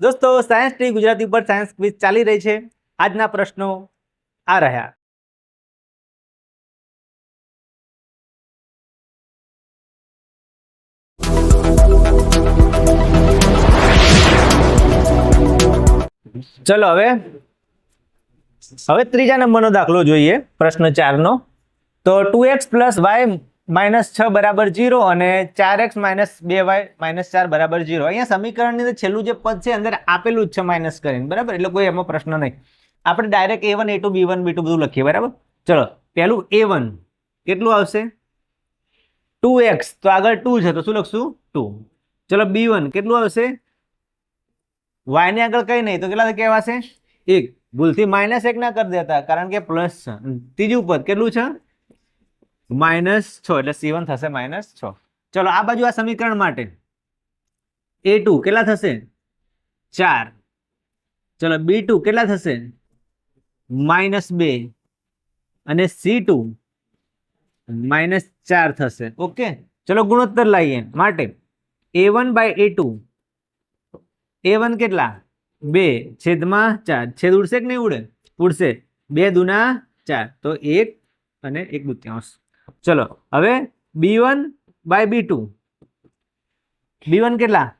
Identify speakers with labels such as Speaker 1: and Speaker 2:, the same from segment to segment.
Speaker 1: દોસ્તો science tree Gujarati પર science quiz ચાલી રહી છે. આજના પ્રશ્નો આ રહ્યા. ચલો હવે હવે ત્રીજા નંબરનો દાખલો જોઈએ, પ્રશ્ન ચારનો. તો two X plus Y minus છ બરાબર જીરો અને ચાર એક્સ માઇનસ બે વાય માઇનસ ચાર બરાબર જીરો. અહીંયા સમીકરણની અંદર છેલ્લું જે પદ છે, અંદર આપેલું જ છે માઇનસ કરીને. બરાબર? એટલે કોઈ એમાં પ્રશ્ન નહીં. આપણે direct A one, A two, B one, B two બધું લખીએ, બરાબર? ચલો, પહેલું એ વન. કેટલું આવશે? Two X. તો આગળ ટુ છે, તો શું લખશું? ટુ. ચલો, બી વન. કેટલું આવશે? વાયને આગળ કંઈ નહીં, તો કેટલા કહેવાશે એક. ભૂલથી માઇનસ એક ના કરી દેતા, કારણ કે પ્લસ છે. ત્રીજું પદ કેટલું છે? માઇનસ છ, એટલે સી થશે માઇનસ છ. ચલો, આ બાજુ આ સમીકરણ માટે. એ ટુ કેટલા થશે? ચાર. ચલો બી કેટલા થશે? માઇનસ બે. અને સી ટુ માઇનસ ચાર થશે. ઓકે? ચલો, ગુણોત્તર લાવીએ માટે A one by A two A one કેટલા? બે. છેદમાં ચાર. છેદ ઉડશે કે નહીં ઉડે? ઉડશે. બે દુના ચાર. તો એક અને એક દુત્યાંશ. ચલો, હવે B one by B two B one કેટલા?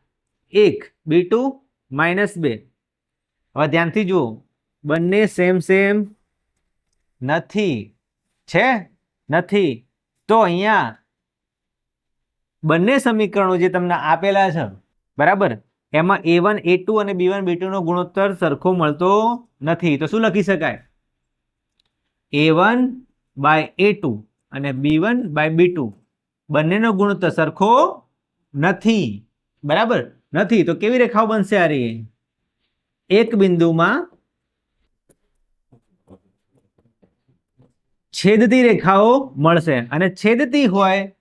Speaker 1: એક. બી ટુ માઇનસ બે. હવે ધ્યાનથી જુઓ, બંને સેમ સેમ નથી. છે? નથી. તો અહીંયા બંને સમીકરણો જે તમને આપેલા છે, બરાબર? એમાં એ વન એ ટુ અને બી વન બી ટુનો ગુણોત્તર સરખો મળતો નથી. તો શું લખી શકાય? A one by A two અને B one by B two. બંનેનો ગુણોત્તર સરખો નથી. બરાબર? નથી. તો કેવી રેખાઓ બનશે આ રહી એક બિંદુમાં છેદતી રેખાઓ મળશે. અને છેદતી હોય,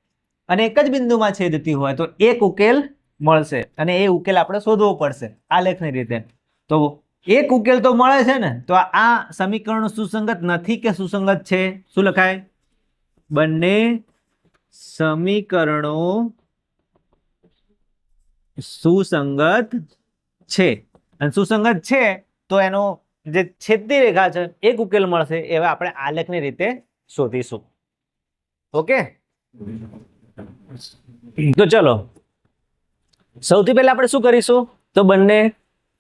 Speaker 1: અને એક જ બિંદુમાં છેદતી હોય, તો એક ઉકેલ મળશે. અને એ ઉકેલ આપણે શોધવો પડશે આ લેખની રીતે. તો એક ઉકેલ તો મળે છે ને? તો આ સમીકરણ સુસંગત નથી કે સુસંગત છે? શું લખાય? બંને સમીકરણો સુસંગત છે. અને સુસંગત છે તો એનો જે છેદતી રેખા છે, એક ઉકેલ મળશે એવા આપણે આલેખની રીતે શોધીશું. ઓકે? તો ચલો. સૌથી પહેલા આપણે શું કરીશું? તો બંને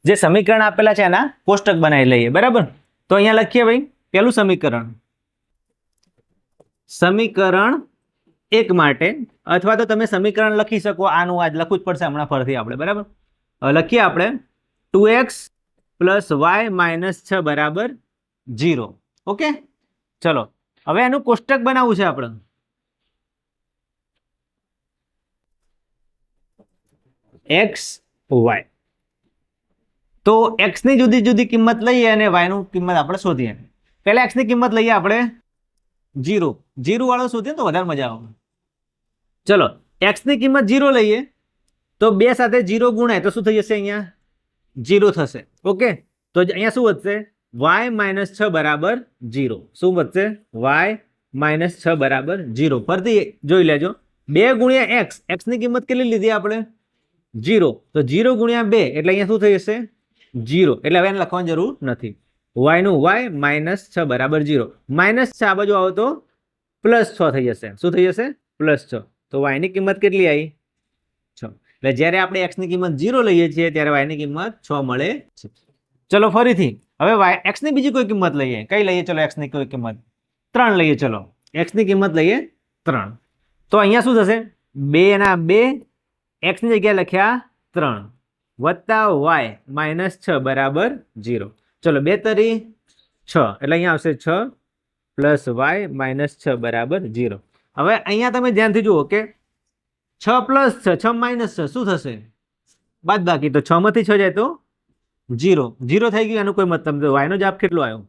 Speaker 1: જે સમીકરણ આપેલા છે એના કોષ્ટક બનાવી લઈએ. બરાબર? તો અહીંયા લખીએ ભાઈ પેલું સમીકરણ. સમીકરણ એક માટે, અથવા તો તમે સમીકરણ લખી શકો, આનું આજ લખવું જ પડશે હમણાં ફરથી આપણે, બરાબર? લખીએ આપણે, two X plus Y minus છ બરાબર જીરો ઓકે? ચલો, હવે એનું કોષ્ટક બનાવવું છે આપણે. X, Y. તો એક્સની જુદી જુદી કિંમત લઈએ અને વાયનું કિંમત આપણે શોધીએ. પહેલાં એક્સની કિંમત લઈએ આપણે. જીરો. જીરો વાળો શોધીએ તો વધારે મજા આવે. ચલો એક્સની કિંમત જીરો લઈએ. તો બે સાથે જીરો ગુણાય તો શું થઈ જશે અહીંયા? જીરો થશે. ઓકે? તો અહીંયા શું વધશે? વાય માઇનસ છ બરાબર જીરો. શું વધશે? વાય માઇનસ છ બરાબર જીરો. ફરતી જોઈ લેજો. બે ગુણ્યા એક્સ એક્સની કિંમત કેટલી લીધી આપણે? જીરો. તો જીરો ગુણ્યા બે. એટલે અહીંયા શું થઈ જશે? જીરો. એટલે હવે એને લખવાની જરૂર નથી. વાયનું વાય માઇનસ છ બરાબર જીરો માઇનસ છ આ બાજુ આવો તો પ્લસ છ થઈ જશે. શું થઈ જશે? પ્લસ છ. તો વાયની કિંમત કેટલી આવી? છ. એટલે જ્યારે આપણે એક્સની કિંમત જીરો લઈએ છીએ, ત્યારે વાયની કિંમત છ મળે છે. ચલો ફરીથી. હવે વાય એક્સની બીજી કોઈ કિંમત લઈએ? કઈ લઈએ? ચલો એક્સની કોઈ કિંમત. ત્રણ લઈએ, ચલો. એક્સની કિંમત લઈએ ત્રણ. તો અહીંયા શું થશે? બે ના બે એક્સની જગ્યાએ લખ્યા ત્રણ. વત્તા વાય માઇનસ છ બરાબર જીરો ચલો, બે તરી છ. એટલે અહીંયા આવશે છ પ્લસ વાય માઇનસ છ બરાબર જીરો હવે અહીંયા તમે ધ્યાનથી જુઓ કે છ પ્લસ છ છ માઇનસ છ, શું થશે? બાદ બાકી, તો છ માંથી છ જાય તો જીરો જીરો થઈ ગયું, એનો કોઈ મતલબ વાયનો જાબ કેટલો આવ્યો?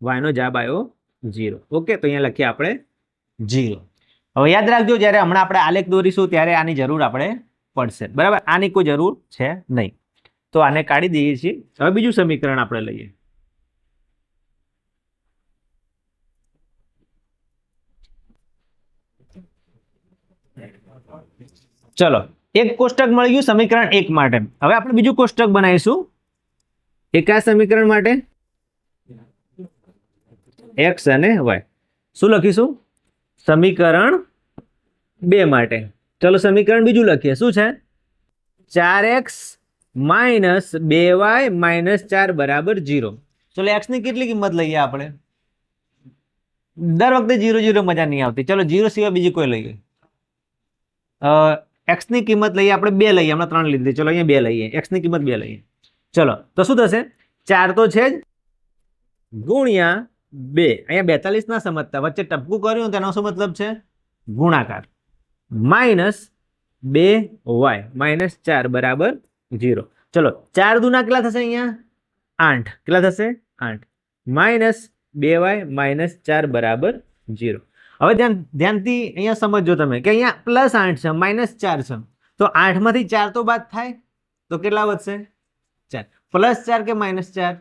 Speaker 1: વાયનો જાબ આવ્યો જીરો ઓકે, તો અહીંયા લખીએ આપણે જીરો હવે યાદ રાખજો, જ્યારે હમણાં આપણે આલેખ દોરીશું, ત્યારે આની જરૂર આપણે પડશે. બરાબર? આની કોઈ જરૂર છે નહીં. તો આને કાઢી દઈએ છીએ. હવે બીજું સમીકરણ આપણે લઈએ. ચલો, એક કોષ્ટક મળી ગયું સમીકરણ એક માટે. હવે આપણે બીજું કોષ્ટક બનાવીશું. એ કયા સમીકરણ માટે? એક્સ અને વાય શું લખીશું? સમીકરણ બે માટે. ચલો, સમીકરણ બીજું લખીએ. શું છે? ચાર એક્સ માઇનસ બે વાય માઇનસ ચાર બરાબર જીરો ચલો એક્સની કેટલી કિંમત લઈએ આપણે? દર વખતે જીરો જીરો મજા નહીં આવતી. ચલો જીરો સિવાય બીજી કોઈ લઈએ. એક્સની કિંમત લઈએ, આપણે બે લઈએ. હમણાં ત્રણ લીધી. ચલો, અહીંયા બે લઈએ. એક્સની કિંમત બે લઈએ. ચલો, તો શું થશે? ચાર તો છે જ ગુણ્યા બે. અહીંયા બેતાલીસ ના સમજતા. વચ્ચે ટપકું કર્યું તેનો શું મતલબ છે? ગુણાકાર. માઇનસ બે વાય. માઇનસ ચાર, બરાબર જીરો ચલો, ચાર દુના કેટલા થશે અહીંયા? આઠ. કેટલા થશે? આઠ. માઇનસ બે વાય માઇનસ ચાર બરાબર જીરો હવે ધ્યાન, ધ્યાનથી અહીંયા સમજજો તમે કે અહીંયા પ્લસ આઠ છે, માઇનસ ચાર છે. તો આઠમાંથી ચાર તો બાદ થાય. તો કેટલા વધશે? ચાર. પ્લસ ચાર કે માઇનસ ચાર?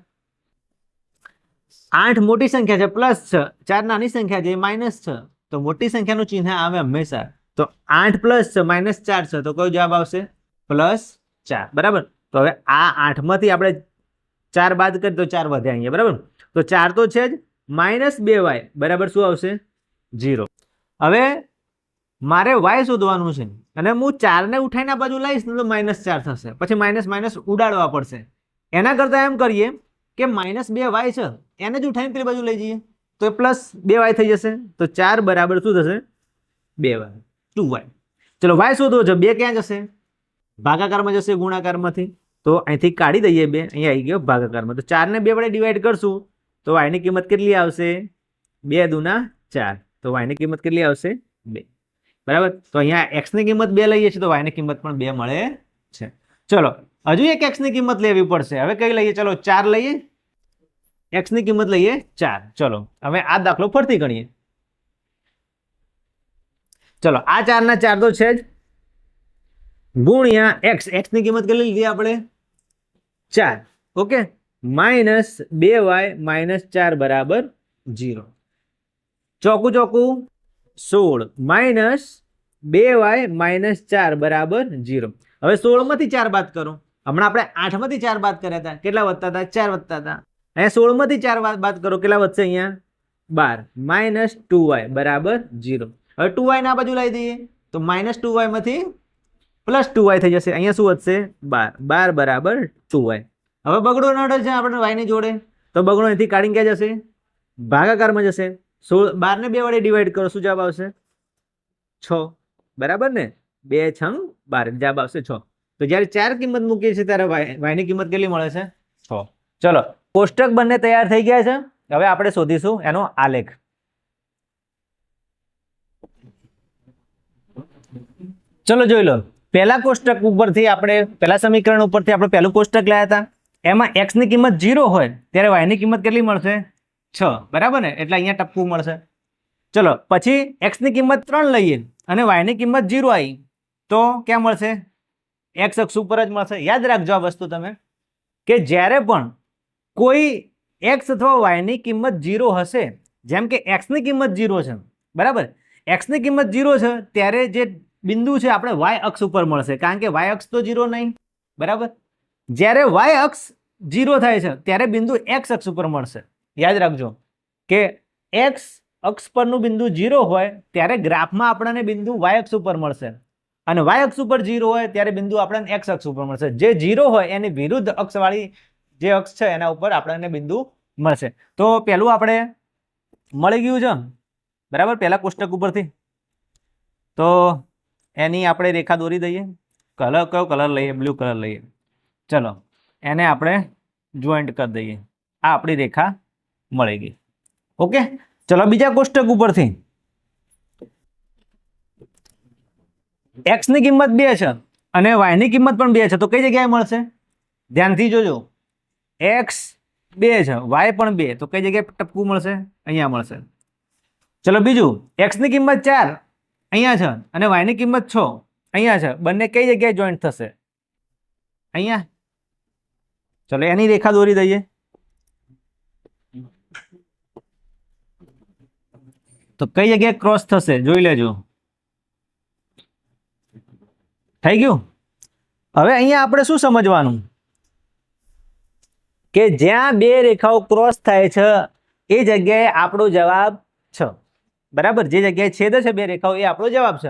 Speaker 1: આઠ મોટી સંખ્યા છે, પ્લસ છ. ચાર નાની સંખ્યા છે માઇનસ છ. તો મોટી સંખ્યાનું ચિહ્ન આવે હંમેશા. તો આઠ પ્લસ છ, માઇનસ ચાર છે. તો કયો જવાબ આવશે? પ્લસ ચાર, બરાબર? તો હવે આ આઠમાંથી આપણે ચાર બાદ કરીએ તો ચાર વધે અહીંયા, બરાબર? તો ચાર તો છે જ માઇનસ બે વાય, બરાબર? શું આવશે? જીરો હવે મારે વાય શોધવાનું છે અને હું ચારને ઉઠાઈને આ બાજુ લઈશ તો માઇનસ ચાર થશે. પછી માઇનસ માઇનસ ઉડાડવા પડશે. એના કરતાં એમ કરીએ કે માઇનસ બે વાય છે, એને જ ઉઠાઈને પેલી બાજુ લઈ જઈએ. તો એ પ્લસ બે વાય થઈ જશે. તો ચાર બરાબર શું થશે? બે વાય. Two Y. ચલો, વાય શોધવો છે બે ક્યાં જશે? ભાગાકારમાં જશે ગુણાકારમાંથી. તો અહીંથી કાઢી દઈએ બે અહીંયા આવી ગયો ભાગાકારમાં. તો ચારને બે વડે ડિવાઈડ કરશું, તો વાયની કિંમત કેટલી આવશે? બે દુના ચાર. તો વાયની કિંમત કેટલી આવશે? બે. બરાબર? તો અહીંયા એક્સની કિંમત બે લઈએ છીએ, તો વાયની કિંમત પણ બે મળે છે. ચલો, હજુ એક એક્સની કિંમત લેવી પડશે. હવે કઈ લઈએ? ચલો, ચાર લઈએ. એક્સની કિંમત લઈએ ચાર. ચલો, હવે આ દાખલો ફરતી ગણીએ. ચલો, આ ચારના ચાર તો છે જ. ગુણ્યા એક્સ એક્સની કિંમત કેટલી લીધી આપણે? ચાર. ઓકે? માઇનસ બે વાય માઇનસ ચાર બરાબર જીરો ચોકું ચોકું. સોળ. માઇનસ બે વાય માઇનસ ચાર બરાબર જીરો હવે સોળમાંથી ચાર બાદ કરો. હમણાં આપણે આઠમાંથી ચાર બાદ કર્યા હતા. કેટલા વધતા હતા? ચાર વધતા હતા. અહીંયા સોળમાંથી ચાર બાદ બાદ કરો. કેટલા વધશે અહીંયા? બાર. માઇનસ ટુ વાય બરાબર જીરો હવે ટુ વાય ના બાજુ લાવી દઈએ. તો માઇનસ ટુ વાયમાંથી પ્લસ ટુ વાય થઈ જશે. અહીંયા શું વધશે? બાર. બાર બરાબર ટુ વાય. હવે બગડો નડે છે આપણે વાયની જોડે. તો બગડો અહીંથી કાઢીને ક્યાં જશે? ભાગાકારમાં જશે. સોળ, બારને બે વડે ડિવાઈડ કરો. શું જવાબ આવશે? છ. બરાબર ને? બે છંગ, બાર. જવાબ આવશે છ. તો જ્યારે ચાર કિંમત મૂકીએ છીએ ત્યારે વાય, વાયની કિંમત કેટલી મળે છે? છ. ચલો. કોષ્ટક બંને તૈયાર થઈ ગયા છે. હવે આપણે શોધીશું એનો આલેખ. ચલો જોઈ લો. પહેલા કોષ્ટક ઉપરથી આપણે, પહેલા સમીકરણ ઉપરથી આપણે પહેલું કોષ્ટક લાયા હતા. એમાં એક્સની કિંમત ઝીરો હોય, ત્યારે વાયની કિંમત કેટલી મળશે? છ. બરાબર ને? એટલે અહીંયા ટપકું મળશે. ચલો, પછી એક્સની કિંમત ત્રણ લઈએ અને વાયની કિંમત ઝીરો આવી. તો ક્યાં મળશે? એક્સ અક્ષ ઉપર જ મળશે. યાદ રાખજો આ વસ્તુ તમે, કે જ્યારે પણ કોઈ એક્સ અથવા વાયની કિંમત જીરો હશે, જેમ કે એક્સની કિંમત જીરો છે, બરાબર? એક્સની કિંમત જીરો છે, ત્યારે જે બિંદુ છે આપણે વાય અક્ષ ઉપર મળશે, કારણ કે વાય અક્ષ તો જીરો નહીં, બરાબર? જ્યારે વાય અક્ષ જીરો થાય છે, ત્યારે બિંદુ એક્સ અક્ષ ઉપર મળશે. યાદ રાખજો કે એક્સ અક્ષ પરનું બિંદુ જીરો હોય, ત્યારે ગ્રાફમાં આપણને બિંદુ વાય અક્ષ ઉપર મળશે. અને વાય અક્ષ ઉપર જીરો હોય, ત્યારે બિંદુ આપણને એક્સ અક્ષ ઉપર મળશે. જે જીરો હોય, એની વિરુદ્ધ અક્ષવાળી જે અક્ષ છે, એના ઉપર આપણને બિંદુ મળશે. તો પહેલું આપણે મળી ગયું છે, બરાબર? પહેલા કોષ્ટક ઉપરથી. તો એની આપણે રેખા દોરી દઈએ. કલર કયો? કલર લઈએ. બ્લુ કલર લઈએ. ચલો, એને આપણે જોઈન્ટ કરી દઈએ. આ આપણી રેખા મળી ગઈ. ઓકે ચલો, બીજા કોષ્ટક ઉપરથી. એક્સની કિંમત બે છે અને વાયની કિંમત પણ બે છે. તો કઈ જગ્યાએ મળશે? ધ્યાનથી જોજો. એક્સ બે છે વાય પણ બે. તો કઈ જગ્યાએ ટપકું મળશે? અહીંયા મળશે. ચલો, બીજું. એક્સની કિંમત ચાર. અહીંયા છે અને વાયની કિંમત છ. અહીંયા છે. બંને કઈ જગ્યાએ જોઈન્ટ થશે? અહીંયા. ચલો, એની રેખા દોરી દઈએ. તો કઈ જગ્યાએ ક્રોસ થશે? જોઈ લેજો. થઈ ગયું? હવે અહીંયા આપણે શું સમજવાનું? કે જ્યાં બે રેખાઓ ક્રોસ થાય છે, એ જગ્યાએ આપણો જવાબ છે. બરાબર? જે જગ્યાએ છેદ છે બે રેખાઓ, એ આપણો જવાબ છે.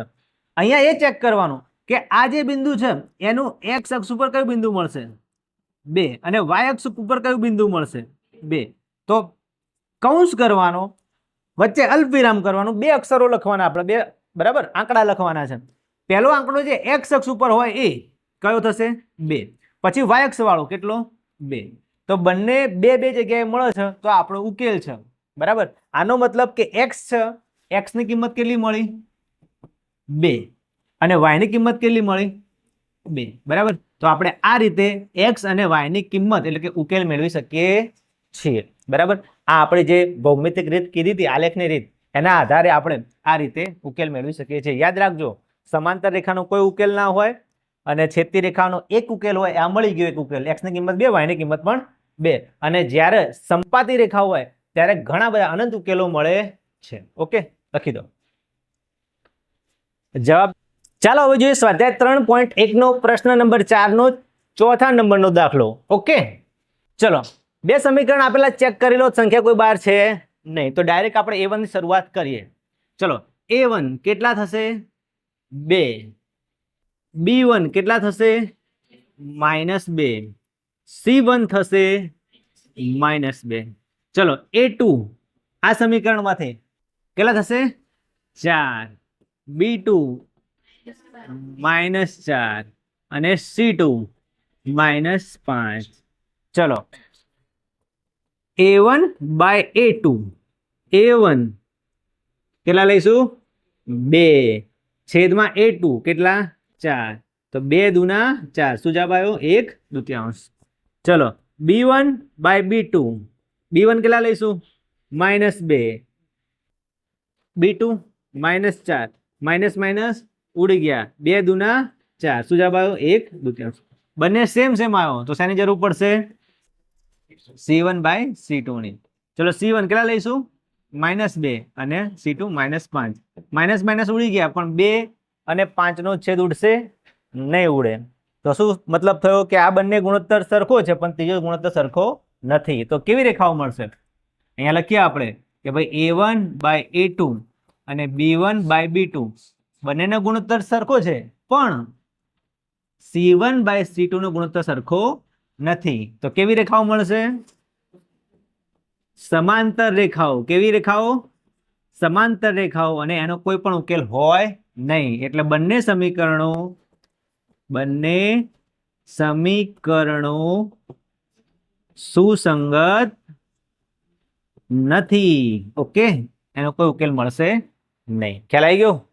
Speaker 1: અહીંયા એ ચેક કરવાનું કે આ જે બિંદુ છે, એનું એક્સ અક્ષ ઉપર કયું બિંદુ મળશે? બે. અને વાય અક્ષ ઉપર કયું બિંદુ મળશે? બે. તો કૌંસ કરવાનો, વચ્ચે અલ્પવિરામ કરવાનું, બે અક્ષરો લખવાના આપણે, બે બરાબર? આંકડા લખવાના છે. પહેલો આંકડો જે એક્સ અક્ષ ઉપર હોય એ કયો થશે? બે. પછી વાય અક્ષ વાળો કેટલો? બે. તો બંને બે બે જગ્યાએ મળે છે, તો આપણો ઉકેલ છે. બરાબર? આનો મતલબ કે એક્સ છે એક્સની કિંમત કેટલી મળી? બે. અને વાયની કિંમત કેટલી મળી? બે. બરાબર? તો આપણે આ રીતે એક્સ અને વાયની કિંમત એટલે કે ઉકેલ મેળવી શકીએ છીએ. બરાબર? આ આપણે જે ભૌમિતિક રીત કીધી હતી, આલેખની રીત, એના આધારે આપણે આ રીતે ઉકેલ મેળવી શકીએ છીએ. યાદ રાખજો, સમાંતર રેખાનો કોઈ ઉકેલ ના હોય અને છેદતી રેખાનો એક ઉકેલ હોય, આ મળી ગયો એક ઉકેલ. એક્સની કિંમત બે વાયની કિંમત પણ બે. અને જ્યારે સંપાતી રેખા હોય, ત્યારે ઘણા બધા અનંત ઉકેલો મળે છે. ઓકે? લખી દો. જવાબ ચાલો હવે જોઈએ સ્વાધ્યાય ત્રણ પોઈન્ટ એકનો પ્રશ્ન નંબર ચારનો ચોથા નંબરનો દાખલો. ઓકે? ચલો. બે સમીકરણ આપેલા ચેક કરી લો. સંખ્યા કોઈ બાર છે? નહીં. તો ડાયરેક્ટ આપણે એ વનની શરૂઆત કરીએ. ચલો. એ વન કેટલા થશે? બે. બી વન કેટલા થશે? માઇનસ બે. સી વન થશે? માઇનસ બે. ચલો. એ ટુ આ સમીકરણમાંથી કેટલા થશે? ચાર. બી ટુ. માઇનસ ચાર. અને સી ટુ. માઇનસ પાંચ. ચલો. A one by A two. A one. કેટલા લઈશું? બે. છેદમાં એ ટુ. કેટલા? ચાર. તો બે દુના ચાર. શું જવાબ આવ્યો? એક દુત્યાંશ. ચલો. B one by B two. B one કેટલા લઈશું? માઇનસ બે. બી ટુ માઇનસ ચાર. માઇનસ માઇનસ ઉડી ગયા. બે દુના ચાર. શું જવાબ આવ્યો? એક દુત્યાંશ. બંને સેમ સેમ આવ્યો. તો શેની જરૂર પડશે? સી વન બાય સી ટુની ચલો સી વન કેટલા લઈશું? માઇનસ બે અને સી ટુ માઇનસ પાંચ. માઇનસ માઇનસ ઉડી ગયા, પણ બે અને પાંચનો છેદ ઉડશે નહીં ઉડે. તો શું મતલબ થયો કે આ બંને ગુણોત્તર સરખો છે, પણ ત્રીજો ગુણોત્તર સરખો નથી. તો કેવી રેખાઓ મળશે? અહીંયા લખીએ આપણે કે ભાઈ એ વન બાય એ અને B one by B two બંનેનો ગુણોત્તર સરખો છે, પણ C one by C two ગુણોત્તર સરખો નથી. તો કેવી રેખાઓ મળશે? સમાંતર રેખાઓ. કેવી રેખાઓ? સમાંતર રેખાઓ અને એનો કોઈ પણ ઉકેલ હોય નહીં. એટલે બંને સમીકરણો બંને સમીકરણો સુસંગત નથી. ઓકે? એનો કોઈ ઉકેલ મળશે નહીં. ખ્યાલ આવી ગયો?